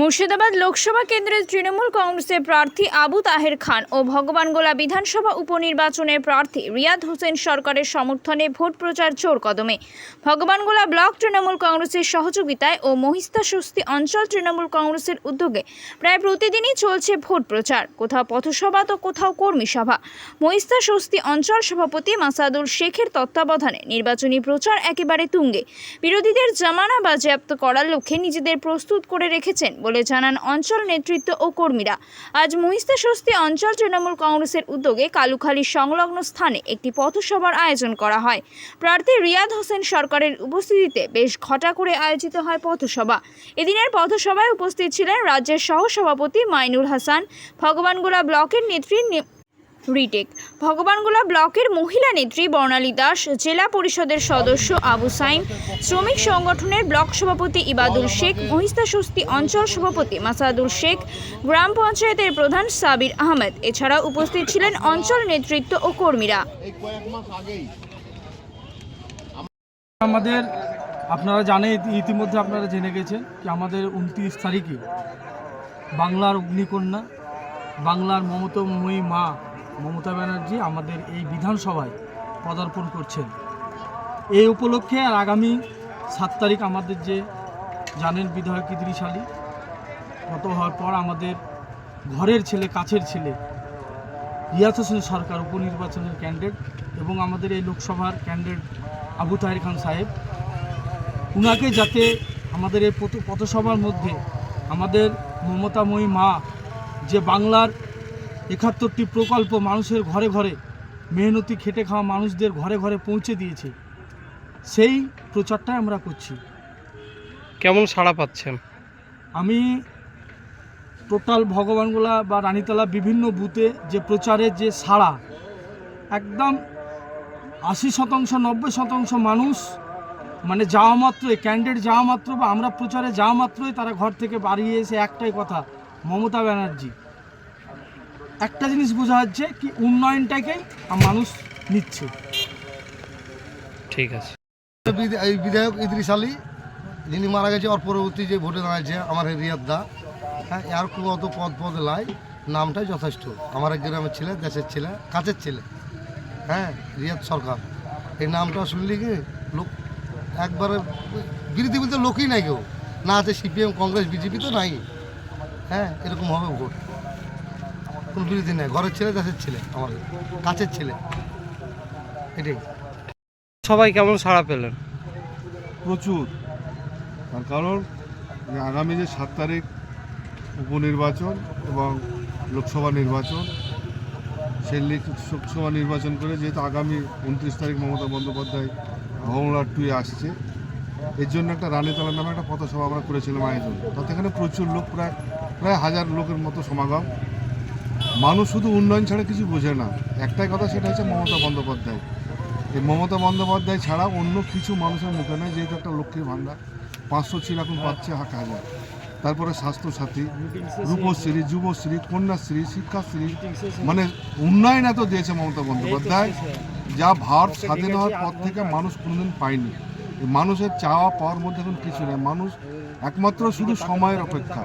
মুর্শিদাবাদ লোকসভা কেন্দ্রের তৃণমূল কংগ্রেসের প্রার্থী আবু তাহের খান ও ভগবানগোলা বিধানসভা উপনির্বাচনের প্রার্থী রিয়াদ হোসেন সরকারের সমর্থনে ভোট প্রচার জোর কদমে। ভগবানগোলা ব্লক তৃণমূল কংগ্রেসের সহযোগিতায় ও মহিস্তা স্বস্তি অঞ্চল তৃণমূল কংগ্রেসের উদ্যোগে প্রায় প্রতিদিনই চলছে ভোট প্রচার। কোথাও পথসভা তো কোথাও কর্মী সভা। মহিস্তা স্বস্তি অঞ্চল সভাপতি মাসাদুল শেখের তত্ত্বাবধানে নির্বাচনী প্রচার একেবারে তুঙ্গে। বিরোধীদের জামানা বাজেয়াপ্ত করার লক্ষ্যে নিজেদের প্রস্তুত করে রেখেছেন বলে জানান অঞ্চল নেতৃত্ব ও কর্মীরা। আজ মহিস্তা স্বস্তি অঞ্চল তৃণমূল কংগ্রেসের উদ্যোগে কালুখালী সংলগ্ন স্থানে একটি পথসভার আয়োজন করা হয়। প্রার্থী রিয়াদ হোসেন সরকারের উপস্থিতিতে বেশ ঘটা করে আয়োজিত হয় পথসভা। এদিনের পথসভায় উপস্থিত ছিলেন রাজ্যের সহসভাপতি মাইনুল হাসান, ভগবানগোলা ব্লকের নেত্রী রিটেক। ভগবানগোলা ব্লকের মহিলা নেত্রী বর্ণালী দাস জেলা পরিষদের সদস্য আবু সাইম শ্রমিক সংগঠনের ব্লক সভাপতি ইবাদুল শেখ মহিস্তা স্বস্তি অঞ্চল সভাপতি মাসাদুল শেখ গ্রাম পঞ্চায়েতের প্রধান সাবির আহমেদ। এছাড়া উপস্থিত ছিলেন অঞ্চল নেতৃত্ব ও কর্মীরা। এই কয়েক মাস আগেই আমাদের আপনারা জানেন ইতিমধ্যে আপনারা জেনে গেছেন কি আমাদের উনত্রিশ তারিখে বাংলার অগ্নিকন্যা বাংলার মমতাময়ী মা মমতা ব্যানার্জি আমাদের এই বিধানসভায় পদার্পণ করছেন। এই উপলক্ষে আর আগামী সাত তারিখ আমাদের যে জানেন বিধায়ক ইদ্রিস আলী, গত হওয়ার পর আমাদের ঘরের ছেলে, কাছের ছেলে রিয়াজ হোসেন সরকার উপনির্বাচনের ক্যান্ডিডেট এবং আমাদের এই লোকসভার ক্যান্ডিডেট আবু তাহের খান সাহেব, উনাকে যাতে আমাদের এই পথ- পথসভার মধ্যে আমাদের মমতাময়ী মা যে বাংলার একাত্তরটি প্রকল্প মানুষের ঘরে ঘরে মেহনতি খেটে খাওয়া মানুষদের ঘরে ঘরে পৌঁছে দিয়েছে। সেই প্রচারটাই আমরা করছি। কেমন সাড়া পাচ্ছেন? আমি টোটাল ভগবানগোলা বা রানীতলা বিভিন্ন বুথে যে প্রচারের যে সাড়া একদম আশি শতাংশ নব্বই শতাংশ মানুষ মানে যাওয়া মাত্রই ক্যান্ডিডেট যাওয়া মাত্র বা আমরা প্রচারে যাওয়া মাত্রই তারা ঘর থেকে বাড়িয়ে এসে একটাই কথা মমতা ব্যানার্জি। একটা জিনিস বোঝা যাচ্ছে কি উন্নয়নটাকেই মানুষ নিচ্ছে। ঠিক আছে। এই বিধায়ক ইদ্রিস আলী যিনি মারা গেছে ওর পরবর্তী যে ভোটে দাঁড়াচ্ছে আমার এই রিয়াদ দা হ্যাঁ আর কোনো অত পদ পদ লাই নামটাই যথেষ্ট। আমার এক গ্রামের ছেলে দেশের ছেলে কাছের ছেলে হ্যাঁ রিয়াদ সরকার। এই নামটা শুনলি কি? লোক একবারে বিরোধী বলতে লোকই নাই কেউ। না আছে সিপিএম কংগ্রেস বিজেপি তো নাই। হ্যাঁ এরকম হবে ভোট। কোনো বিরোধী নাই। ঘরের ছেলে দেশের ছেলে আমার কাছের ছেলে। এটাই। সবাই কেমন সাড়া পেলেন? প্রচুর। তার কারণ আগামী যে সাত তারিখ উপনির্বাচন এবং লোকসভা নির্বাচন সেই লোকসভা নির্বাচন করে যেহেতু আগামী উনত্রিশ তারিখ মমতা বন্দ্যোপাধ্যায় ভবনলার টুয়ে আসছে এর জন্য একটা রানীতলা নামে একটা পথসভা আমরা করেছিলাম আয়োজন। তাতে এখানে প্রচুর লোক প্রায় প্রায় হাজার লোকের মতো সমাগম। মানুষ শুধু উন্নয়ন ছাড়া কিছু বোঝে না। একটাই কথা সেটা হচ্ছে মমতা বন্দ্যোপাধ্যায়। এই মমতা বন্দ্যোপাধ্যায় ছাড়া অন্য কিছু মানুষের মুখে নেই, যেহেতু একটা লক্ষ্মীর ভাণ্ডার। পাঁচশো ছিল এখন পাচ্ছে হাক হাজার। তারপরে স্বাস্থ্যসাথী, রূপশ্রী, যুবশ্রী, কন্যাশ্রী, শিক্ষাশ্রী মানে উন্নয়ন এত দিয়েছে মমতা বন্দ্যোপাধ্যায়। যা ভারত স্বাধীন হওয়ার পর থেকে মানুষ কোনোদিন পায়নি। মানুষের চাওয়া পাওয়ার মধ্যে এখন কিছু নেই। মানুষ একমাত্র শুধু সময়ের অপেক্ষা।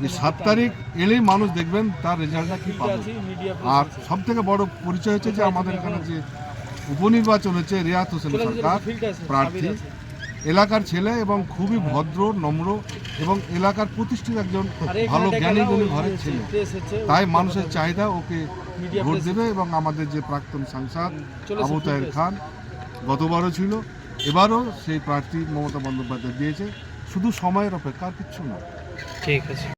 যে সাত তারিখ এলেই মানুষ দেখবেন তার রেজাল্টটা কী পাবে। আর সব থেকে বড় পরিচয় হচ্ছে যে আমাদের এখানে যে উপনির্বাচন হচ্ছে রিয়াত হোসেন সরকার প্রার্থী। এলাকার ছেলে এবং খুবই ভদ্র নম্র এবং এলাকার প্রতিষ্ঠিত একজন ভালো জ্ঞানী গুণী ঘরের ছেলে। তাই মানুষের চাহিদা ওকে ভোট দেবে এবং আমাদের যে প্রাক্তন সাংসদ আবু তাহের খান গতবারও ছিল। এবারও সেই প্রার্থী মমতা বন্দ্যোপাধ্যায় দিয়েছে। শুধু সময়ের অপেক্ষা আর কিচ্ছু না। ঠিক আছে।